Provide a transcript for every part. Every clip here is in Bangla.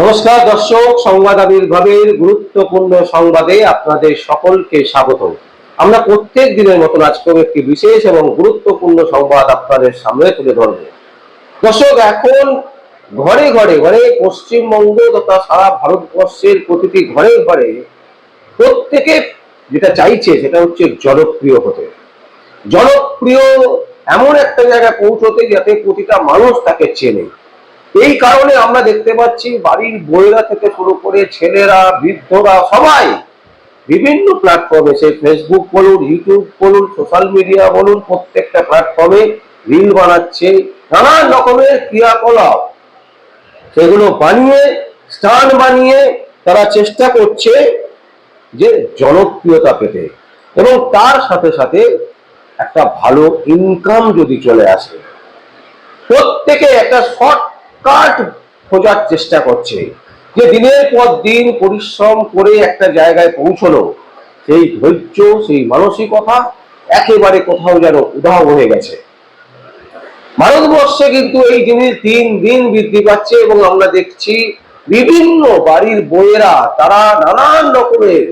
নমস্কার, দর্শক, সংবাদ আবির্ভাবের গুরুত্বপূর্ণ সংবাদে আপনাদের সকলকে স্বাগত আমরা প্রত্যেক দিনের মতন আজকেও একটি বিশেষ এবং গুরুত্বপূর্ণ সংবাদ আপনাদের সামনে তুলে ধরব। দর্শক, এখন ঘরে ঘরে ঘরে পশ্চিমবঙ্গ তথা সারা ভারতবর্ষের প্রতিটি ঘরে ঘরে প্রত্যেকে যেটা চাইছে সেটা হচ্ছে জনপ্রিয় হতে। জনপ্রিয় এমন একটা জায়গায় পৌঁছতে যাতে প্রতিটা মানুষ তাকে চেনে। এই কারণে আমরা দেখতে পাচ্ছি বাড়ির বইরা থেকে শুরু করে ছেলেরা, বৃদ্ধরা সবাই বিভিন্ন প্ল্যাটফর্মে সেই ফেসবুক বলুন ইউটিউব বলুন সোশ্যাল মিডিয়া বলুন, প্রত্যেকটা প্ল্যাটফর্মে রিল বানাচ্ছে, নানান রকমের ক্রিয়াকলাপ। সেগুলো বানিয়ে স্টান বানিয়ে তারা চেষ্টা করছে যে জনপ্রিয়তা পেতে। এবং তার সাথে সাথে একটা ভালো ইনকাম যদি চলে আসে, প্রত্যেকে একটা শর্টকাট খোঁজার চেষ্টা করছে। যে দিনের পর দিন পরিশ্রম করে একটা জায়গায় পৌঁছলো, সেই ধৈর্য, সেই মানসিকতা একেবারে কোথাও যেন উদাহ হয়ে গেছে। ভারতবর্ষে কিন্তু এই জিনিস দিন দিন বৃদ্ধি পাচ্ছে এবং আমরা দেখছি বিভিন্ন বাড়ির বইয়েরা তারা নানান রকমের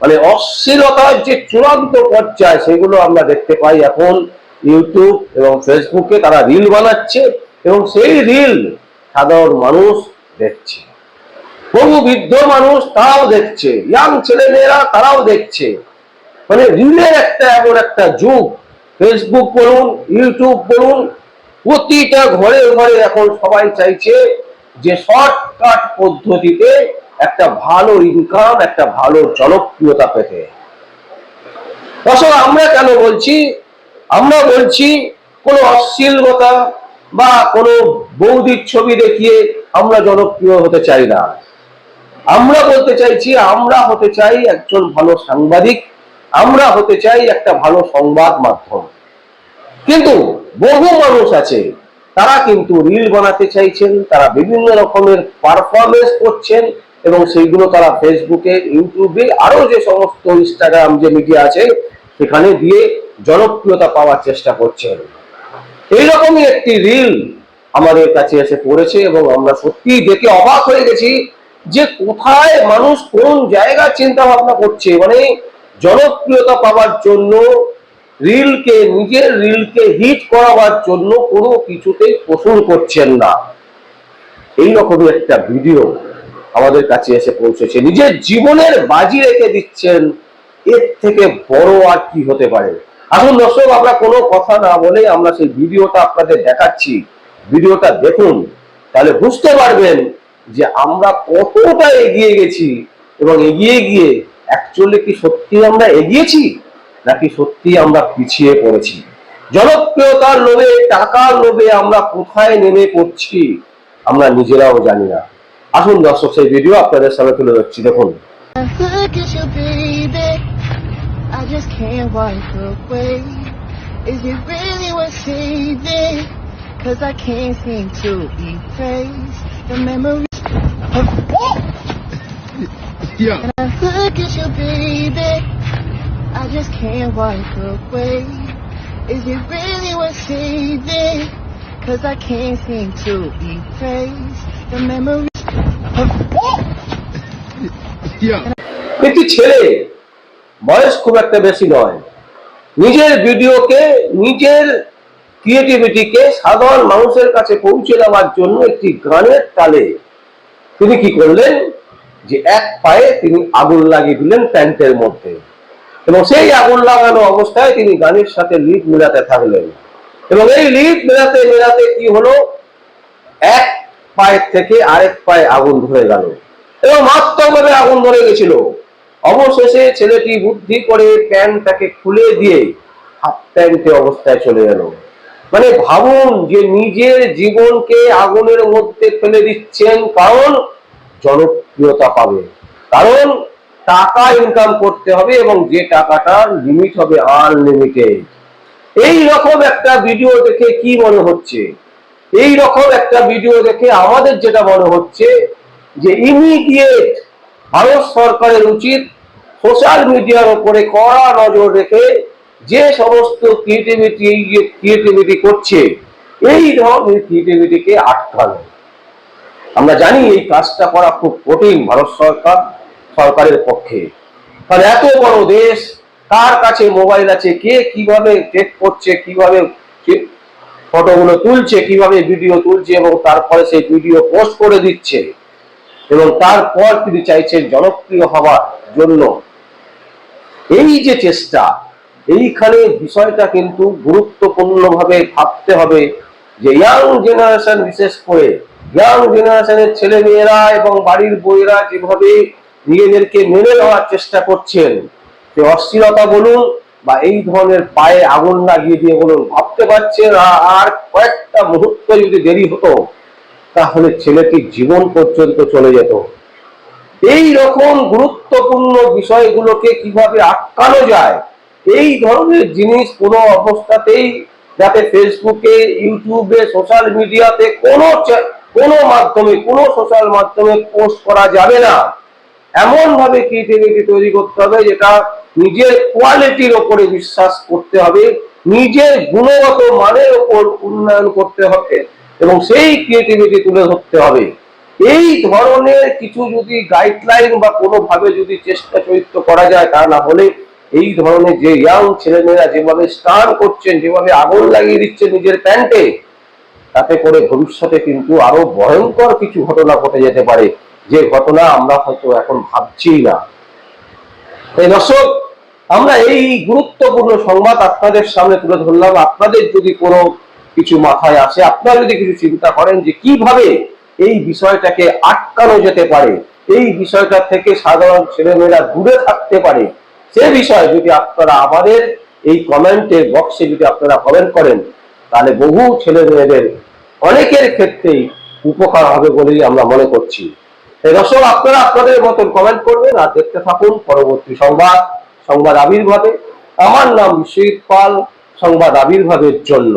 মানে অশ্লীলতার যে চূড়ান্ত পর্যায়, সেগুলো আমরা দেখতে পাই এখন ইউটিউব এবং ফেসবুকে। তারা রিল বানাচ্ছে এবং সেই রিল সাধারণ মানুষ দেখছে। বহু বৃদ্ধ মানুষ তারাও দেখছে ইয়াং ছেলেমেয়েরা তারাও দেখছে। মানে রিলের একটা এমন একটা যুগ। ফেসবুক বলুন ইউটিউব বলুন, প্রতিটা ঘরে ঘরে এখন সবাই চাইছে যে শর্টকাট পদ্ধতিতে একটা ভালো ইনকাম একটা ভালো জনপ্রিয়তা পেতে। আমরা কেন বলছি? আমরা বলছি কোনো অশ্লীলতা বা কোনো বৌদির ছবি দেখিয়ে আমরা জনপ্রিয় হতে চাই না। আমরা বলতে চাইছি, আমরা হতে চাই একজন ভালো সাংবাদিক, আমরা হতে চাই একটা ভালো সংবাদ মাধ্যম। কিন্তু বহু মানুষ আছে, তারা কিন্তু রিল বানাতে চাইছেন, তারা বিভিন্ন রকমের পারফরমেন্স করছেন এবং সেইগুলো তারা ফেসবুকে ইউটিউবে আরও যে সমস্ত ইনস্টাগ্রাম যে মিডিয়া আছে, সেখানে দিয়ে জনপ্রিয়তা পাওয়ার চেষ্টা করছেন। এইরকমই একটি রিল আমাদের কাছে এসে পড়েছে এবং আমরা সত্যি দেখে অবাক হয়ে গেছি যে কোথায় মানুষ কোন জায়গা চিন্তা ভাবনা করছে। মানে জনপ্রিয়তা পাওয়ার জন্য, রিলকে, নিজের রিলকে হিট করাবার জন্য কোনো কিছুতেই কসুর করছেন না। এই রকমই একটা ভিডিও আমাদের কাছে এসে পৌঁছেছে। নিজের জীবনের বাজি রেখে দিচ্ছেন, এর থেকে বড় আর কি হতে পারে? আসুন দর্শক, আমরা কোনো কথা না বলে আমরা সেই ভিডিওটা আপনাদের দেখাচ্ছি। ভিডিওটা দেখুন, তাহলে বুঝতে পারবেন যে আমরা কতটা এগিয়ে গেছি এবং এগিয়ে গিয়ে অ্যাকচুয়ালি কি সত্যি আমরা এগিয়েছি, নাকি সত্যি আমরা পিছিয়ে পড়েছি? জনপ্রিয়তার লোভে, টাকার লোভে আমরা কোথায় নেমে পড়ছি, আমরা নিজেরাও জানি না। আসুন দর্শক, সেই ভিডিও আপনাদের সামনে তুলে ধরছি। দেখুন। just can't wipe away. Is it really worth saving? Cause I can't seem to erase the memories of Yeah. And I look at you, baby. I just can't wipe away. Is it really worth saving? Cause I can't seem to erase the memories of Yeah. একটি ছেলে বয়স খুব একটা বেশি নয়। নিজের ভিডিওকে, নিজের ক্রিয়েটিভিটিকে সাধারণ মানুষের কাছে পৌঁছে দেওয়ার জন্য একটি গানের তালে তিনি কি করলেন যে এক পায়ে তিনি আগুন লাগিয়ে দিলেন প্যান্টের মধ্যে এবং সেই আগুন লাগানো অবস্থায় তিনি গানের সাথে লিড মেলাতে থাকলেন। এবং এই লিড মেলাতে মেলাতে কি হলো? এক পায়ের থেকে আরেক পায়ে আগুন ধরে গেল। এবং মারাত্মকভাবে আগুন ধরে গেছিল। অবশেষে ছেলেটি বুদ্ধি করে প্যান্টটাকে খুলে দিয়ে হাফ প্যান্টে অবস্থায় চলে গেল মানে ভাবুন যে নিজের জীবনকে আগুনের মধ্যে ফেলে দিচ্ছেন কারণ জনপ্রিয়তা পাবে। কারণ টাকা ইনকাম করতে হবে এবং যে টাকাটার লিমিট হবে আনলিমিটেড এই রকম একটা ভিডিও দেখে কি মনে হচ্ছে? এই রকম একটা ভিডিও দেখে আমাদের যেটা মনে হচ্ছে যে ইমিডিয়েট ভারত সরকারের উচিত সোশ্যাল মিডিয়ার উপরে কড়া নজর রেখে যে সমস্ত ক্রিয়েটিভিটি ক্রিয়েটিভিটি করছে, এই ধরনের ক্রিয়েটিভিটিকে আটকানো। আমরা জানি এই কাজটা করা খুব কঠিন ভারত সরকার, সরকারের পক্ষে। কারণ এত বড় দেশ, কার কাছে মোবাইল আছে, কে কীভাবে চেক করছে, কীভাবে ফটোগুলো তুলছে, কীভাবে ভিডিও তুলছে এবং তারপরে সেই ভিডিও পোস্ট করে দিচ্ছে। এবং তারপর তিনি চাইছেন জনপ্রিয় হওয়ার জন্য। এই যে চেষ্টা, এইখানে বিষয়টা কিন্তু গুরুত্বপূর্ণভাবে ভাবতে হবে যে ইয়াং জেনারেশন বিশেষ করে ইয়াং জেনারেশনের ছেলে মেয়েরা এবং বাড়ির বইয়েরা যেভাবে নিজেদেরকে মেনে নেওয়ার চেষ্টা করছেন, যে অস্থিরতা বলুন বা এই ধরনের পায়ে আগুন লাগিয়ে দিয়ে বলুন, ভাবতে পারছেন আর কয়েকটা মুহূর্ত যদি দেরি হতো তাহলে ছেলেটি জীবন পর্যন্ত চলে যেত। এই রকম গুরুত্বপূর্ণ বিষয়গুলোকে কীভাবে আটকানো যায়, এই ধরনের জিনিস কোনো অবস্থাতেই যাতে ফেসবুকে ইউটিউবে সোশ্যাল মিডিয়াতে কোনো কোনো মাধ্যমে, কোনো সোশ্যাল মাধ্যমে পোস্ট করা যাবে না। এমন ভাবে ক্রিয়েটিভিটি তৈরি করতে হবে যেটা নিজের কোয়ালিটির ওপরে বিশ্বাস করতে হবে, নিজের গুণগত মানের ওপর উন্নয়ন করতে হবে। এবং সেই ক্রিয়েটিভিটি তুলে ধরতে হবে। এই ধরনের কিছু যদি গাইডলাইন বা কোনোভাবে যদি চেষ্টা চরিত্র করা যায়, তা না হলে এই ধরনের যে ইয়াং ছেলেমেয়েরা যেভাবে স্টান করছেন, যেভাবে আগুন লাগিয়ে দিচ্ছে নিজের প্যান্টে, তাতে করে ভবিষ্যতে কিন্তু আরও ভয়ঙ্কর কিছু ঘটনা ঘটে যেতে পারে। যে ঘটনা আমরা হয়তো এখন ভাবছি না। এই দর্শক, আমরা এই গুরুত্বপূর্ণ সংবাদ আপনাদের সামনে তুলে ধরলাম। আপনাদের যদি কোনো কিছু মাথায় আসে। আপনারা যদি কিছু চিন্তা করেন যে কীভাবে এই বিষয়টাকে আটকানো যেতে পারে, এই বিষয়টা থেকে সাধারণ ছেলেমেয়েরা দূরে থাকতে পারে, সে বিষয়ে যদি আপনারা আমাদের এই কমেন্টের বক্সে যদি আপনারা কমেন্ট করেন, তাহলে বহু ছেলে মেয়েদের অনেকের ক্ষেত্রেই উপকার হবে বলেই আমরা মনে করছি। দর্শক, আপনারা আপনাদের মতন কমেন্ট করবেন আর দেখতে থাকুন পরবর্তী সংবাদ সংবাদ আবির্ভাবে। আমার নাম বিশ্বজিৎ পাল, সংবাদ আবির্ভাবের জন্য।